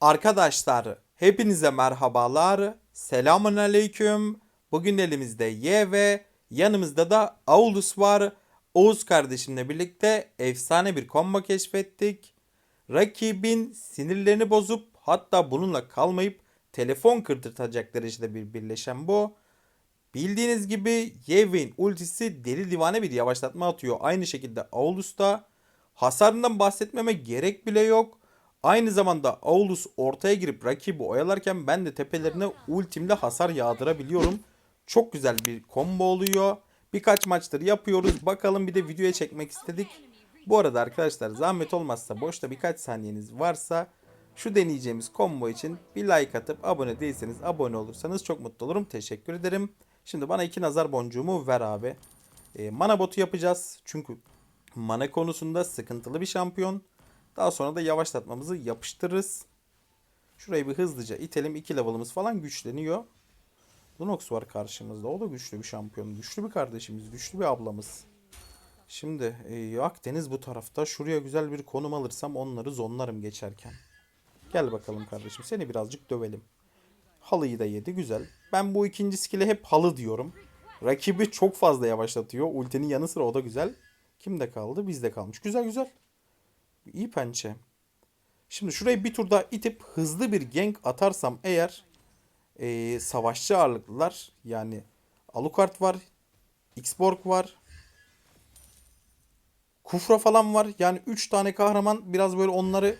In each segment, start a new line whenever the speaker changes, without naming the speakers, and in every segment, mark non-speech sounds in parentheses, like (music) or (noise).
Arkadaşlar hepinize merhabalar. Selamun aleyküm. Bugün elimizde Y ve yanımızda da Aulus var. Oğuz kardeşimle birlikte efsane bir combo keşfettik. Rakibin sinirlerini bozup hatta bununla kalmayıp telefon kırdırtacak derecede bir birleşen bu. Bildiğiniz gibi Yevin ultisi deli divane bir yavaşlatma atıyor. Aynı şekilde Aulus da hasarından bahsetmeme gerek bile yok. Aynı zamanda Aulus ortaya girip rakibi oyalarken ben de tepelerine ultimle hasar yağdırabiliyorum. Çok güzel bir combo oluyor. Birkaç maçtır yapıyoruz. Bakalım bir de videoya çekmek istedik. Bu arada arkadaşlar zahmet olmazsa boşta birkaç saniyeniz varsa şu deneyeceğimiz combo için bir like atıp abone değilseniz abone olursanız çok mutlu olurum. Teşekkür ederim. Şimdi bana iki nazar boncuğumu ver abi. E, mana botu yapacağız. Çünkü mana konusunda sıkıntılı bir şampiyon. Daha sonra da yavaşlatmamızı yapıştırırız. Şurayı bir hızlıca itelim. 2 level'ımız falan güçleniyor. Lunox var karşımızda. O da güçlü bir şampiyon. Güçlü bir kardeşimiz. Güçlü bir ablamız. Şimdi e, Akdeniz bu tarafta. Şuraya güzel bir konum alırsam onları zonlarım geçerken. Gel bakalım kardeşim. Seni birazcık dövelim. Halıyı da yedi. Güzel. Ben bu ikinci skill'e hep halı diyorum. Rakibi çok fazla yavaşlatıyor. Ultinin yanı sıra o da güzel. Kimde kaldı? Bizde kalmış. Güzel güzel. İyi pençe. Şimdi şurayı bir tur daha itip hızlı bir gank atarsam eğer eee, savaşçı ağırlıklılar yani Alucard var, Xborg var, Kufra falan var. Yani 3 tane kahraman biraz böyle onları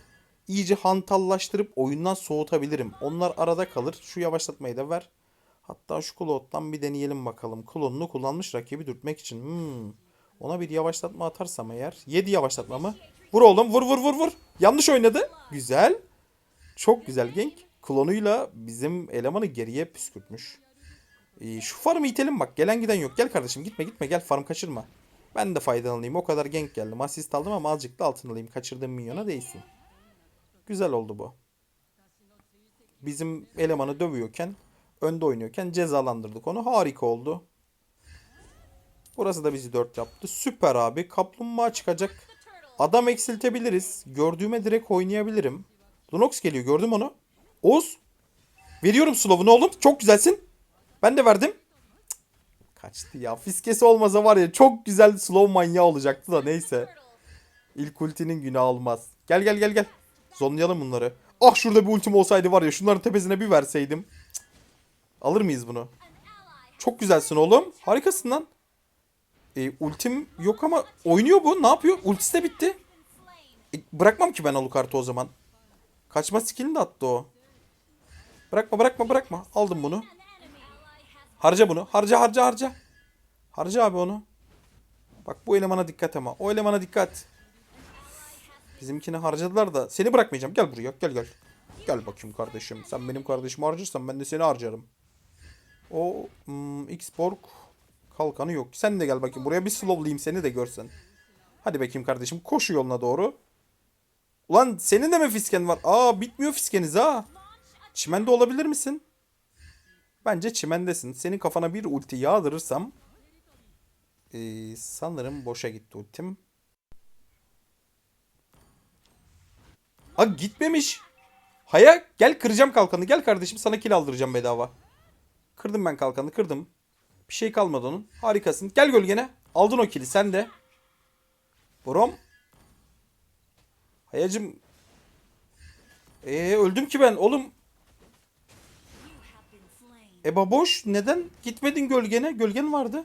iyice hantallaştırıp oyundan soğutabilirim. Onlar arada kalır. Şu yavaşlatmayı da ver. Hatta şu Claude'dan bir deneyelim bakalım. Klonunu kullanmış rakibi dürtmek için. Hmm. Ona bir yavaşlatma atarsam eğer. 7 yavaşlatma mı? Vur oğlum vur vur vur vur. Yanlış oynadı. Güzel. Çok güzel gank. Klonuyla bizim elemanı geriye püskürtmüş. Ee, şu farmı itelim bak. Gelen giden yok. Gel kardeşim gitme gitme gel farm kaçırma. Ben de faydalanayım. O kadar gank geldim. Asist aldım ama azıcık da altın alayım. Kaçırdığım minyona değsin. Güzel oldu bu. Bizim elemanı dövüyorken, önde oynuyorken cezalandırdık onu. Harika oldu. Burası da bizi 4 yaptı. Süper abi. Kaplumbağa çıkacak. Adam eksiltebiliriz. Gördüğüme direkt oynayabilirim. Lunox geliyor. Gördüm onu. Oğuz. Veriyorum slow'unu oğlum. Çok güzelsin. Ben de verdim. Kaçtı ya. Fiskesi olmasa var ya çok güzel slow manyağı olacaktı da neyse. İlk ultinin günahı olmaz. Gel gel gel gel. Zonlayalım bunları. Ah şurada bir ultim olsaydı var ya şunların tepesine bir verseydim. Cık. Alır mıyız bunu? Çok güzelsin oğlum. Harikasın lan. E, ultim yok ama oynuyor bu. Ne yapıyor? Ultisi de bitti. E, bırakmam ki ben Alucard'ı o zaman. Kaçma skillini de attı o. Bırakma bırakma bırakma. Aldım bunu. Harca bunu. Harca harca harca. Harca abi onu. Bak bu elemana dikkat ama. O elemana dikkat. Bizimkini harcadılar da. Seni bırakmayacağım. Gel buraya. Gel gel. Gel bakayım kardeşim. Sen benim kardeşimi harcarsan ben de seni harcarım. O hmm, X-Borg kalkanı yok. Sen de gel bakayım. Buraya bir slowlayayım seni de görsen. Hadi bakayım kardeşim. Koşu yoluna doğru. Ulan senin de mi fisken var? Aa bitmiyor fiskeniz ha. Çimende olabilir misin? Bence çimendesin. Senin kafana bir ulti yağdırırsam ee, sanırım boşa gitti ultim. Ha gitmemiş. Haya gel kıracağım kalkanı. Gel kardeşim sana kill aldıracağım bedava. Kırdım ben kalkanı kırdım. Bir şey kalmadı onun. Harikasın. Gel gölgene. Aldın o kili sen de. Brom. Hayacım. Ee öldüm ki ben oğlum. E baboş neden gitmedin gölgene? Gölgen vardı.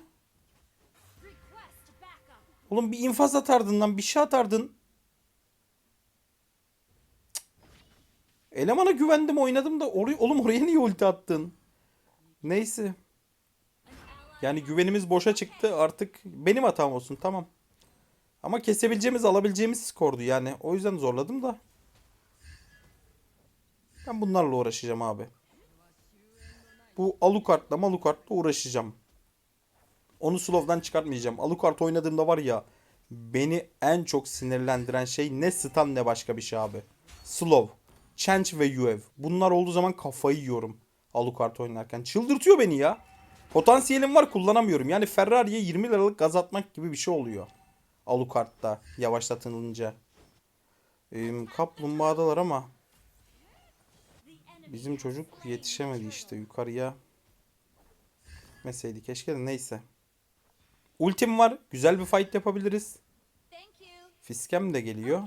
Oğlum bir infaz atardın lan bir şey atardın. Elemana güvendim oynadım da oraya, oğlum oraya niye ulti attın? Neyse. Yani güvenimiz boşa çıktı artık benim hatam olsun tamam. Ama kesebileceğimiz alabileceğimiz skordu yani. O yüzden zorladım da. Ben bunlarla uğraşacağım abi. Bu Alucard'la Malucard'la uğraşacağım. Onu slow'dan çıkartmayacağım. Alucard oynadığımda var ya beni en çok sinirlendiren şey ne stun ne başka bir şey abi. Slow, Change ve UV. Bunlar olduğu zaman kafayı yiyorum. Alucard oynarken. Çıldırtıyor beni ya. Potansiyelim var kullanamıyorum. Yani Ferrari'ye 20 liralık gaz atmak gibi bir şey oluyor. Alucard'da yavaşlatılınca. Ee, kaplumbağadalar ama Bizim çocuk yetişemedi işte yukarıya. Gitmeseydi keşke de neyse. Ultim var. Güzel bir fight yapabiliriz. Fiskem de geliyor.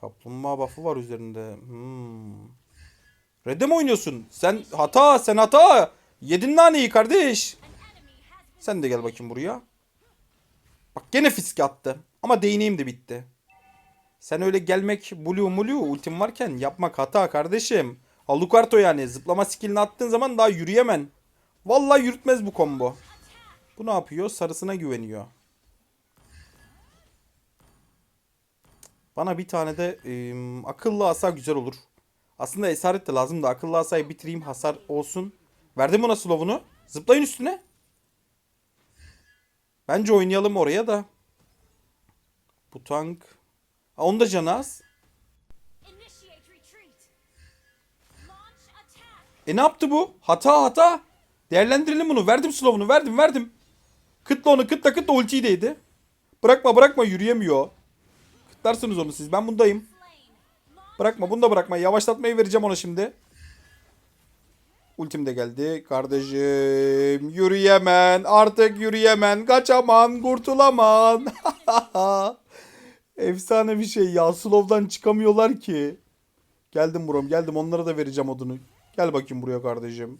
Kaplumbağa buff'ı var üzerinde. Hmm. Red'e mi oynuyorsun? Sen hata, sen hata. Yedin naneyi kardeş. Sen de gel bakayım buraya. Bak gene fiske attı. Ama değneğim de bitti. Sen öyle gelmek blue mulu ultim varken yapmak hata kardeşim. Alucardo yani zıplama skillini attığın zaman daha yürüyemen. Vallahi yürütmez bu combo. Bu ne yapıyor? Sarısına güveniyor. Bana bir tane de ım, akıllı asa güzel olur. Aslında esaret de lazım da akıllı asayı bitireyim hasar olsun. Verdim ona slow'unu. Zıplayın üstüne. Bence oynayalım oraya da. Bu tank. Aa, onun da canı az. E ne yaptı bu? Hata hata. Değerlendirelim bunu. Verdim slow'unu verdim verdim. Kıtla onu kıtla kıtla ultiyi değdi. Bırakma bırakma yürüyemiyor. Kıtlarsınız onu siz. Ben bundayım. Bırakma bunu da bırakma. Yavaşlatmayı vereceğim ona şimdi. Ultim de geldi. Kardeşim yürüyemen. Artık yürüyemen. Kaçaman. Kurtulaman. (laughs) Efsane bir şey ya. Slow'dan çıkamıyorlar ki. Geldim buram geldim. Onlara da vereceğim odunu. Gel bakayım buraya kardeşim.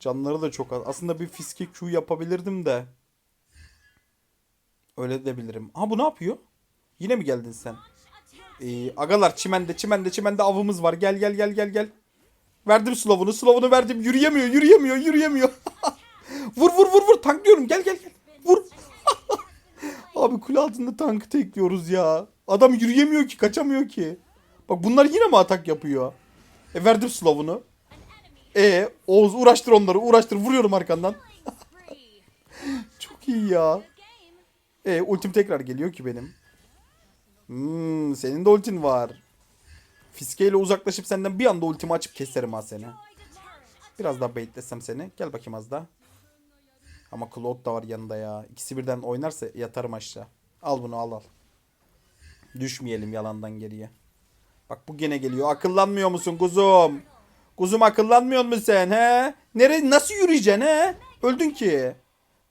Canları da çok az. Aslında bir fiske Q yapabilirdim de. Öyle de bilirim. Ha bu ne yapıyor? Yine mi geldin sen? Ee, agalar çimende çimende çimende avımız var. Gel gel gel gel gel. Verdim slow'unu. Slow'unu verdim. Yürüyemiyor yürüyemiyor yürüyemiyor. (laughs) vur vur vur vur. Tanklıyorum. Gel gel gel. Vur. (laughs) Abi kule altında tankı tekliyoruz ya. Adam yürüyemiyor ki. Kaçamıyor ki. Bak bunlar yine mi atak yapıyor? E verdim slow'unu. E Oğuz uğraştır onları uğraştır. Vuruyorum arkandan. (laughs) Çok iyi ya. E ultim tekrar geliyor ki benim. Hmm, senin de ultin var. Fiskeyle uzaklaşıp senden bir anda ultimi açıp keserim ha seni. Biraz daha baitlesem seni. Gel bakayım az daha. Ama Claude da var yanında ya. İkisi birden oynarsa yatarım aşağı. Al bunu al al. Düşmeyelim yalandan geriye. Bak bu gene geliyor. Akıllanmıyor musun kuzum? Kuzum akıllanmıyor musun sen he? Nere nasıl yürüyeceksin he? Öldün ki.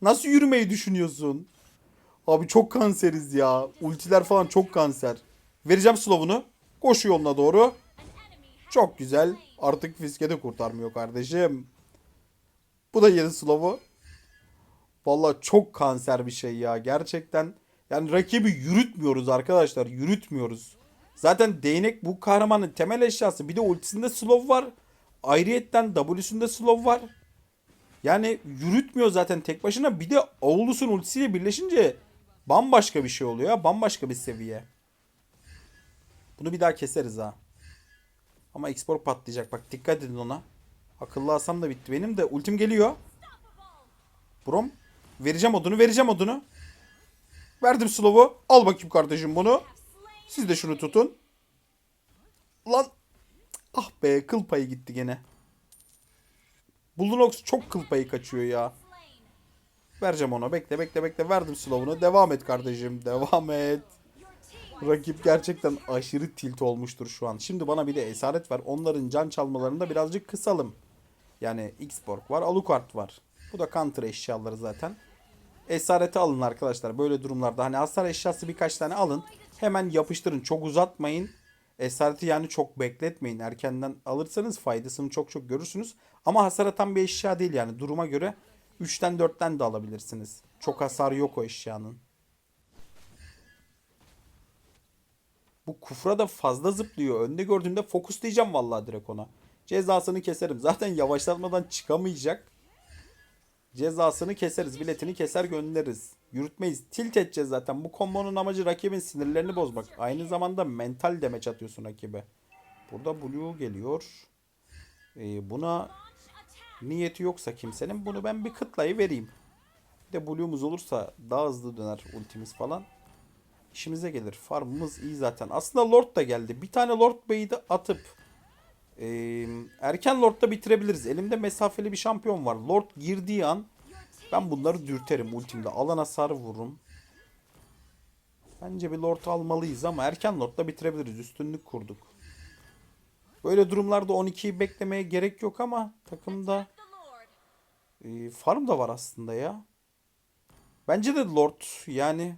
Nasıl yürümeyi düşünüyorsun? Abi çok kanseriz ya. Ultiler falan çok kanser. Vereceğim slow'unu. Koşu yoluna doğru. Çok güzel. Artık fiske de kurtarmıyor kardeşim. Bu da yedi slow'u. Vallahi çok kanser bir şey ya. Gerçekten yani rakibi yürütmüyoruz arkadaşlar. Yürütmüyoruz. Zaten değnek bu kahramanın temel eşyası. Bir de ultisinde slow var. Ayrıyetten W'sünde slow var. Yani yürütmüyor zaten tek başına. Bir de Aulus'un ultisiyle birleşince bambaşka bir şey oluyor. Bambaşka bir seviye. Bunu bir daha keseriz ha. Ama export patlayacak. Bak dikkat edin ona. Akıllı asam da bitti. Benim de ultim geliyor. Brom. Vereceğim odunu. Vereceğim odunu. Verdim slow'u. Al bakayım kardeşim bunu. Siz de şunu tutun. Lan. Ah be kıl payı gitti gene. Bulldogs çok kıl payı kaçıyor ya. Vereceğim ona. Bekle bekle bekle. Verdim slow'unu. Devam et kardeşim. Devam et. Rakip gerçekten aşırı tilt olmuştur şu an. Şimdi bana bir de esaret ver. Onların can çalmalarını da birazcık kısalım. Yani X-Borg var, Alucard var. Bu da counter eşyaları zaten. Esareti alın arkadaşlar. Böyle durumlarda hani hasar eşyası birkaç tane alın. Hemen yapıştırın. Çok uzatmayın. Esareti yani çok bekletmeyin. Erkenden alırsanız faydasını çok çok görürsünüz. Ama hasar atan bir eşya değil yani. Duruma göre 3'ten 4'ten de alabilirsiniz. Çok hasar yok o eşyanın. Bu kufra da fazla zıplıyor. Önde gördüğümde fokuslayacağım vallahi direkt ona. Cezasını keserim. Zaten yavaşlatmadan çıkamayacak. Cezasını keseriz. Biletini keser göndeririz. Yürütmeyiz. Tilt edeceğiz zaten. Bu kombonun amacı rakibin sinirlerini bozmak. Aynı zamanda mental demeç atıyorsun rakibe. Burada Blue geliyor. Ee, buna niyeti yoksa kimsenin bunu ben bir kıtlayı vereyim. Bir de Blue'umuz olursa daha hızlı döner ultimiz falan. İşimize gelir. Farmımız iyi zaten. Aslında Lord da geldi. Bir tane Lord Bey'i de atıp eee, erken Lord'da bitirebiliriz. Elimde mesafeli bir şampiyon var. Lord girdiği an ben bunları dürterim ultimde. Alan hasarı vururum. Bence bir Lord almalıyız ama erken Lord'da bitirebiliriz. Üstünlük kurduk. Böyle durumlarda 12'yi beklemeye gerek yok ama takımda e, farm da var aslında ya. Bence de Lord yani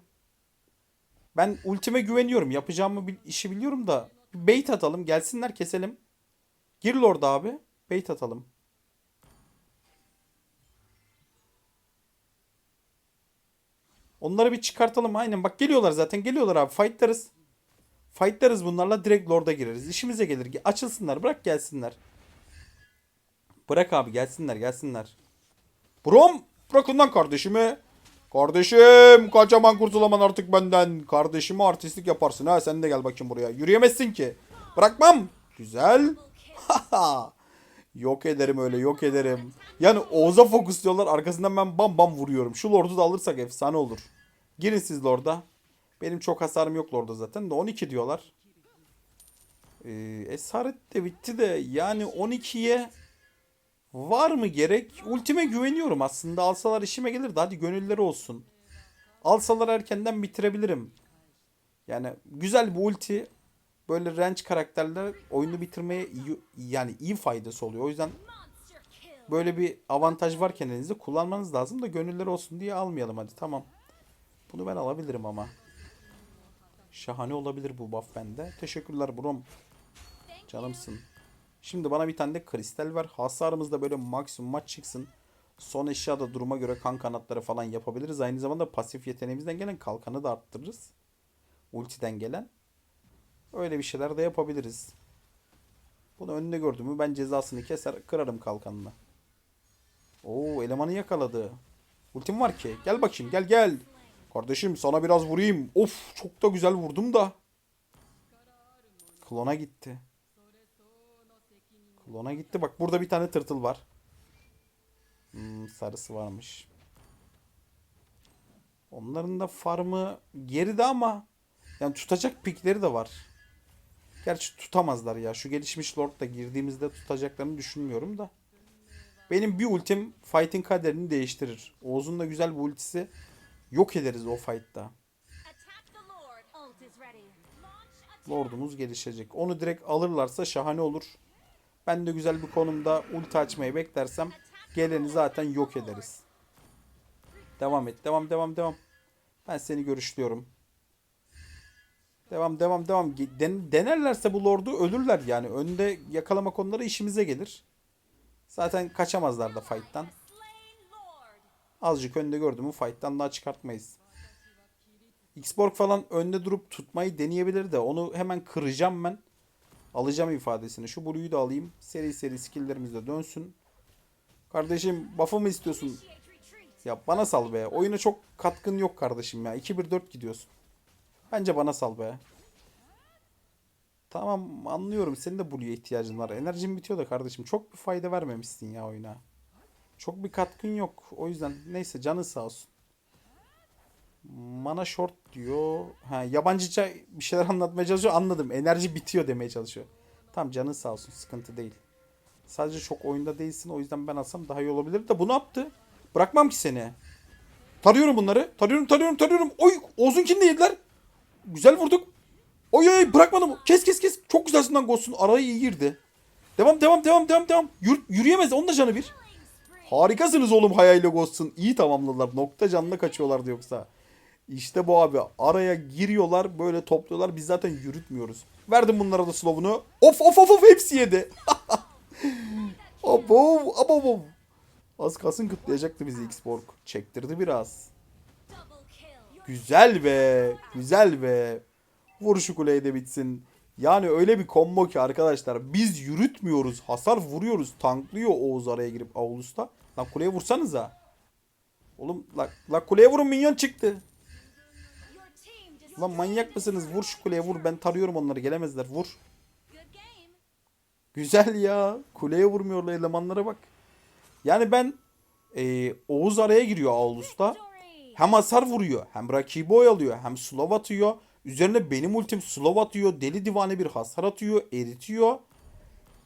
ben ultime güveniyorum. Yapacağımı bil- işi biliyorum da bir bait atalım. Gelsinler keselim. Gir Lord abi. Bait atalım. Onları bir çıkartalım. Aynen bak geliyorlar zaten. Geliyorlar abi. Fightlarız. Fightlarız bunlarla. Direkt Lord'a gireriz. İşimize gelir. Ge- Açılsınlar. Bırak gelsinler. Bırak abi gelsinler gelsinler. Brom bırakın lan kardeşimi. Kardeşim kaçaman kurtulaman artık benden. Kardeşime artistlik yaparsın ha sen de gel bakayım buraya. Yürüyemezsin ki. Bırakmam. Güzel. (laughs) yok ederim öyle yok ederim. Yani Oğuz'a fokusluyorlar arkasından ben bam bam vuruyorum. Şu Lord'u da alırsak efsane olur. Girin siz Lord'a. Benim çok hasarım yok Lord'a zaten de 12 diyorlar. Ee, Esaret de bitti de yani 12'ye Var mı gerek? Ultime güveniyorum aslında. Alsalar işime gelirdi. Hadi gönülleri olsun. Alsalar erkenden bitirebilirim. Yani güzel bir ulti. Böyle range karakterler oyunu bitirmeye iyi, yani iyi faydası oluyor. O yüzden böyle bir avantaj varken elinizde kullanmanız lazım da gönülleri olsun diye almayalım hadi tamam. Bunu ben alabilirim ama. Şahane olabilir bu buff bende. Teşekkürler Brom. Canımsın. Şimdi bana bir tane de kristal ver. Hasarımız da böyle maksimum maç çıksın. Son eşya da duruma göre kan kanatları falan yapabiliriz. Aynı zamanda pasif yeteneğimizden gelen kalkanı da arttırırız. Ultiden gelen. Öyle bir şeyler de yapabiliriz. Bunu önünde gördüğümü ben cezasını keser kırarım kalkanını. Oo elemanı yakaladı. Ultim var ki. Gel bakayım gel gel. Kardeşim sana biraz vurayım. Of çok da güzel vurdum da. Klona gitti. Klona gitti. Bak burada bir tane tırtıl var. Hmm, sarısı varmış. Onların da farmı geride ama yani tutacak pikleri de var. Gerçi tutamazlar ya. Şu gelişmiş lord da girdiğimizde tutacaklarını düşünmüyorum da. Benim bir ultim fight'in kaderini değiştirir. Oğuz'un da güzel bir ultisi. Yok ederiz o fight'ta. Lord'umuz gelişecek. Onu direkt alırlarsa şahane olur. Ben de güzel bir konumda ulti açmayı beklersem geleni zaten yok ederiz. Devam et. Devam devam devam. Ben seni görüşlüyorum. Devam devam devam. Den- denerlerse bu Lord'u ölürler yani. Önde yakalama konuları işimize gelir. Zaten kaçamazlar da fight'tan. Azıcık önde gördüm mü fight'tan daha çıkartmayız. Xborg falan önde durup tutmayı deneyebilir de onu hemen kıracağım ben. Alacağım ifadesini. Şu Blue'yu da alayım. Seri seri skill'lerimiz de dönsün. Kardeşim buff'ı mı istiyorsun? Ya bana sal be. Oyuna çok katkın yok kardeşim ya. 2-1-4 gidiyorsun. Bence bana sal be. Tamam anlıyorum. Senin de Blue'ya ihtiyacın var. Enerjin bitiyor da kardeşim. Çok bir fayda vermemişsin ya oyuna. Çok bir katkın yok. O yüzden neyse canın sağ olsun. Mana short diyor. Ha, yabancıca bir şeyler anlatmaya çalışıyor. Anladım. Enerji bitiyor demeye çalışıyor. Tamam canın sağ olsun. Sıkıntı değil. Sadece çok oyunda değilsin. O yüzden ben alsam daha iyi olabilir. De bu ne yaptı? Bırakmam ki seni. Tarıyorum bunları. Tarıyorum tarıyorum tarıyorum. Oy Oğuz'unkini de yediler. Güzel vurduk. Oy oy bırakmadım. Kes kes kes. Çok güzelsin lan Ghost'un. Araya iyi girdi. Devam devam devam devam devam. Yür, yürüyemez. Onun da canı bir. Harikasınız oğlum Haya ile Ghost'un. İyi tamamladılar. Nokta canına kaçıyorlardı yoksa. İşte bu abi. Araya giriyorlar. Böyle topluyorlar. Biz zaten yürütmüyoruz. Verdim bunlara da slow'unu. Of of of of hepsi yedi. (laughs) Abov abov. Az kalsın kıtlayacaktı bizi Xborg. Çektirdi biraz. Güzel be. Güzel be. Vur şu kuleyi de bitsin. Yani öyle bir combo ki arkadaşlar. Biz yürütmüyoruz. Hasar vuruyoruz. Tanklıyor Oğuz araya girip Aulus'ta. Lan kuleye vursanıza. Oğlum la, la kuleye vurun minyon çıktı. Lan manyak mısınız? Vur şu kuleye vur. Ben tarıyorum onları. Gelemezler. Vur. Güzel ya. Kuleye vurmuyorlar elemanlara bak. Yani ben e, Oğuz araya giriyor.
Victory.
Hem hasar vuruyor, hem rakibi oyalıyor, hem slow atıyor. Üzerine benim ultim slow atıyor, deli divane bir hasar atıyor, eritiyor.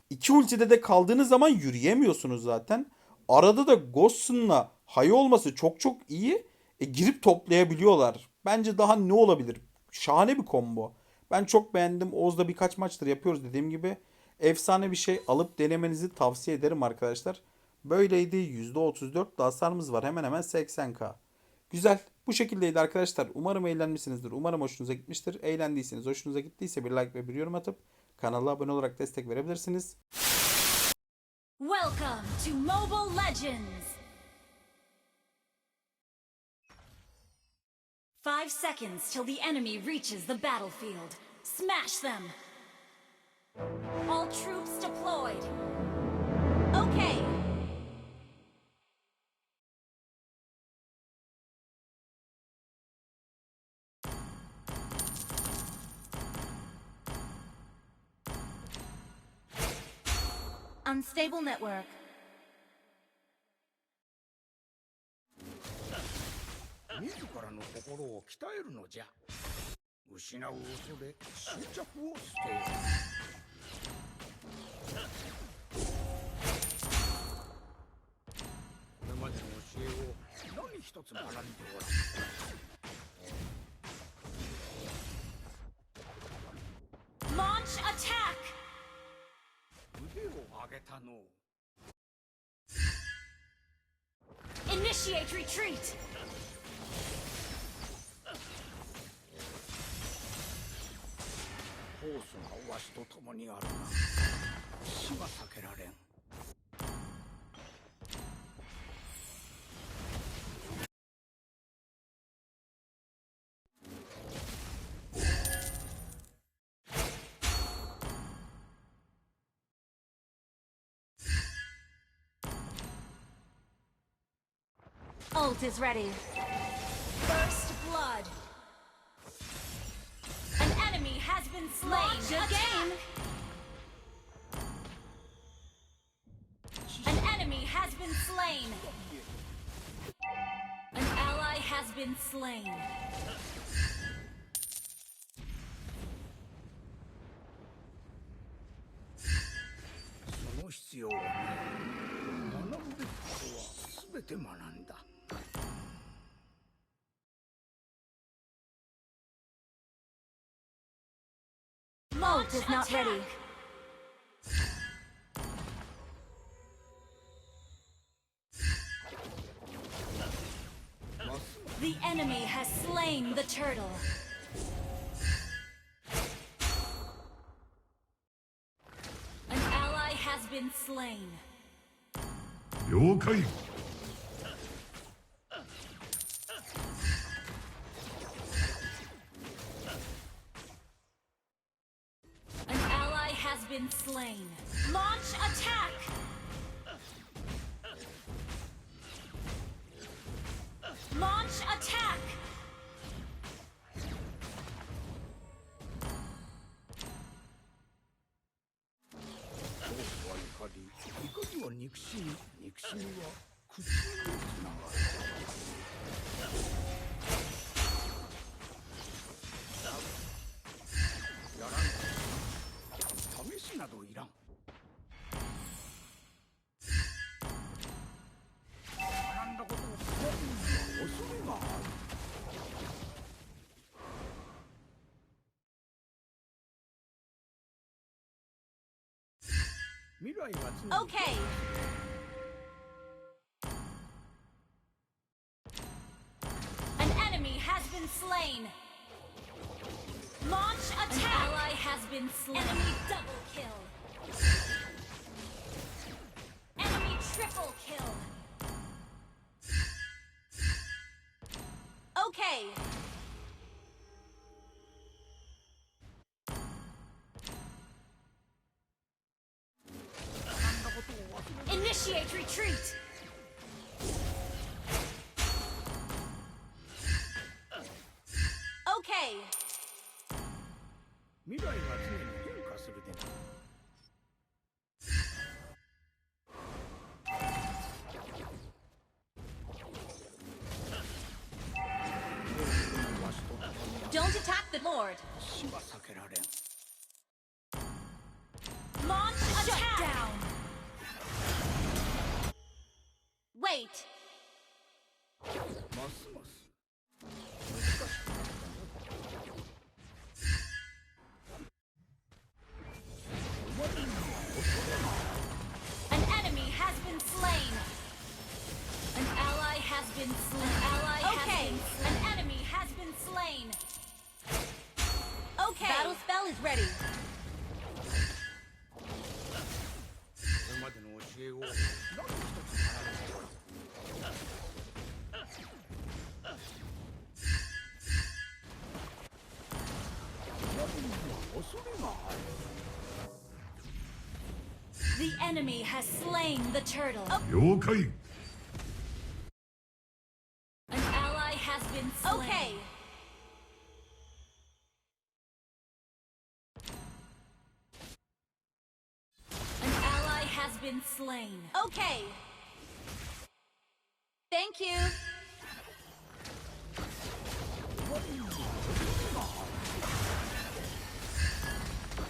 İki ultide de kaldığınız zaman yürüyemiyorsunuz zaten. Arada da Ghost'unla Hay olması çok çok iyi. E, girip toplayabiliyorlar. Bence daha ne olabilir? Şahane bir combo. Ben çok beğendim. Oğuz'da birkaç maçtır yapıyoruz dediğim gibi. efsane bir şey alıp denemenizi tavsiye ederim arkadaşlar. Böyleydi. %34 da var. Hemen hemen 80k. Güzel. Bu şekildeydi arkadaşlar. Umarım eğlenmişsinizdir. Umarım hoşunuza gitmiştir. Eğlendiyseniz, hoşunuza gittiyse bir like ve bir yorum atıp kanala abone olarak destek verebilirsiniz.
Welcome to Mobile Legends! Five seconds till the enemy reaches the battlefield. Smash them! All troops deployed. Okay. Unstable network.
Hmm. 心を鍛えるのじゃ失う恐れ執着を捨てよこれまでの教えを何一つ学んでおらん
Launch attack!
腕を上げたの
Initiate retreat!
ホースがわしと共にあるが死は避けられん
Ult is ready. Been slain. again. An enemy has been slain. An ally has been slain. turret is not ready. The enemy has slain the turtle. An ally has been slain.
了解
slain. Launch attack! Launch attack! Okay. An enemy has been slain. Launch attack. An ally has been slain. Enemy double kill. Enemy has slain the turtle. Oh.
了解
An ally has been slain. Okay. An ally has been slain. Okay. Thank you.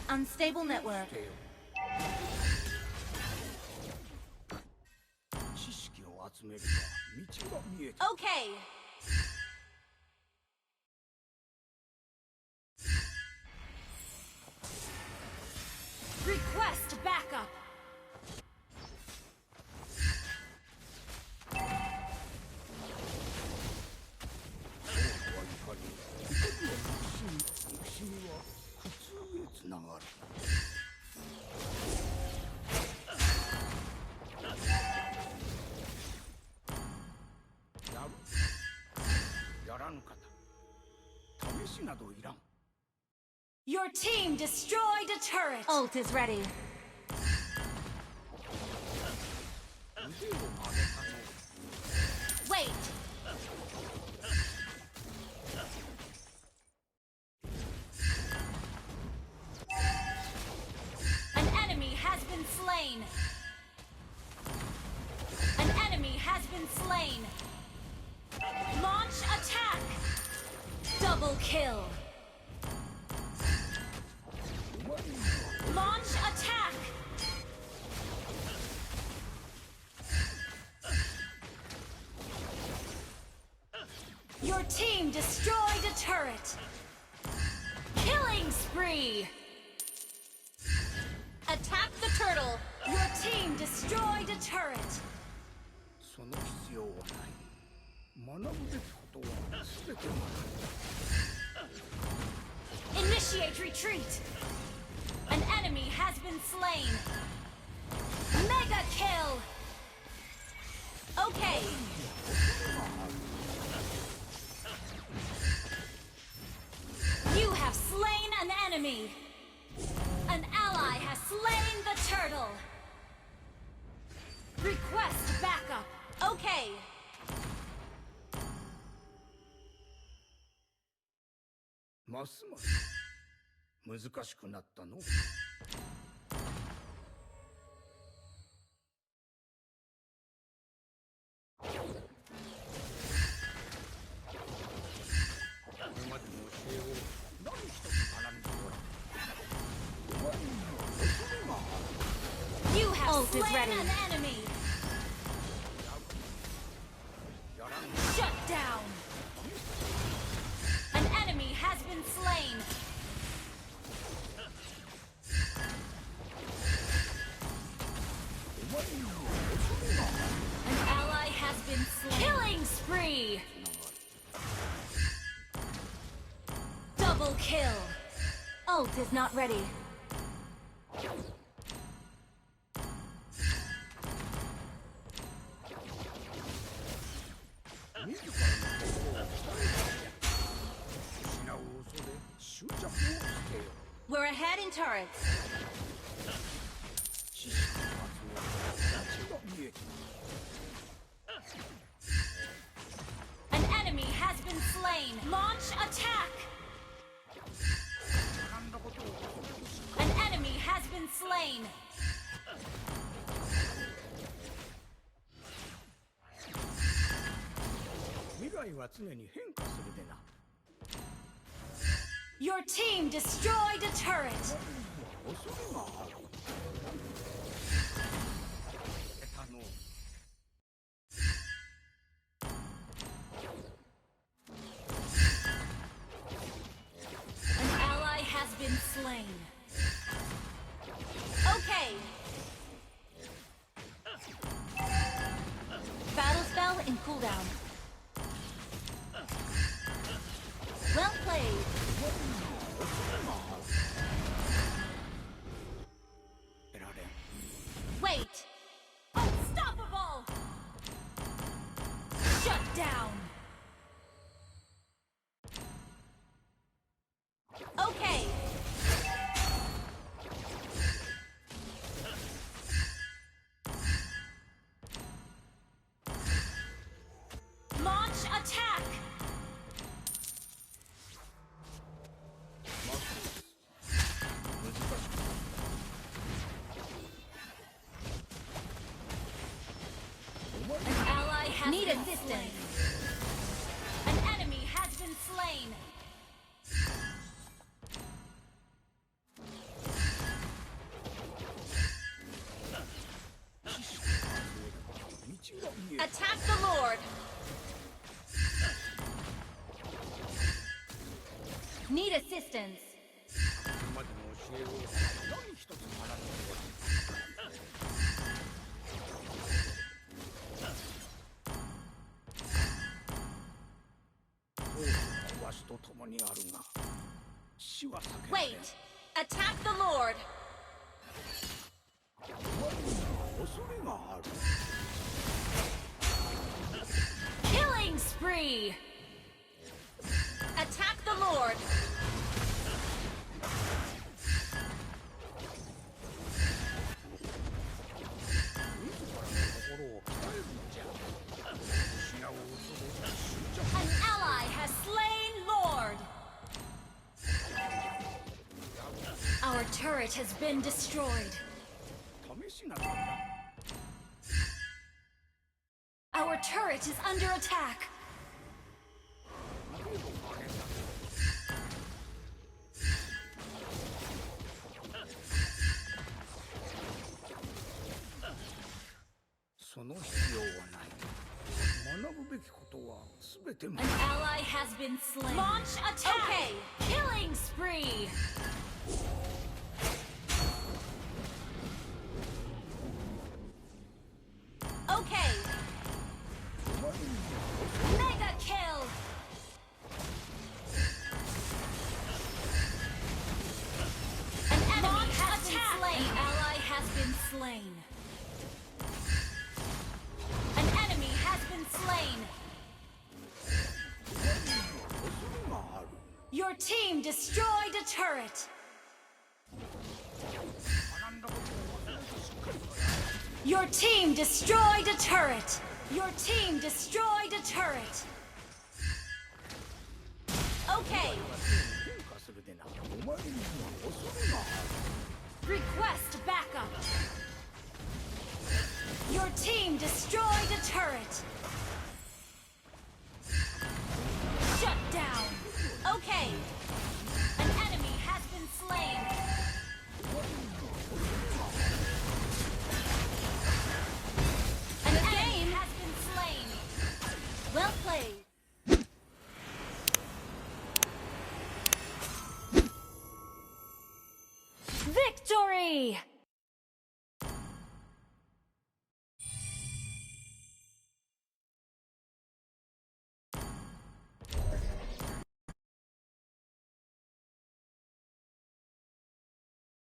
Unstable network. Okay. Request team destroyed a turret. Ult is ready. Wait. An enemy has been slain. An enemy has been slain. Launch attack. Double kill. Launch attack. Your team destroyed a turret. Killing spree. Attack the turtle. Your team destroyed a turret.
その必要はない学ぶべきことは全て学ぶ
Initiate retreat. An enemy has been slain. Mega kill. Okay. You have slain an enemy. An ally has slain the turtle. Request backup. Okay.
ますます難しくなったの
ult is ready.
Shut down! An ally has been slain. Killing spree. Double kill.
Ult is not ready. We're ahead in turrets.
An enemy has been slain. Launch attack. An enemy has been slain. Your team destroyed a turret.
down.
Wait! Attack the Lord! Killing spree! Attack the Lord! turret has been destroyed. Our turret is under attack. An ally has been slain. Launch attack! Okay, killing spree! destroyed a turret! Your team destroyed a turret! Okay! Request backup! Your team destroyed a turret! Shut down! Okay! An enemy has been slain! story!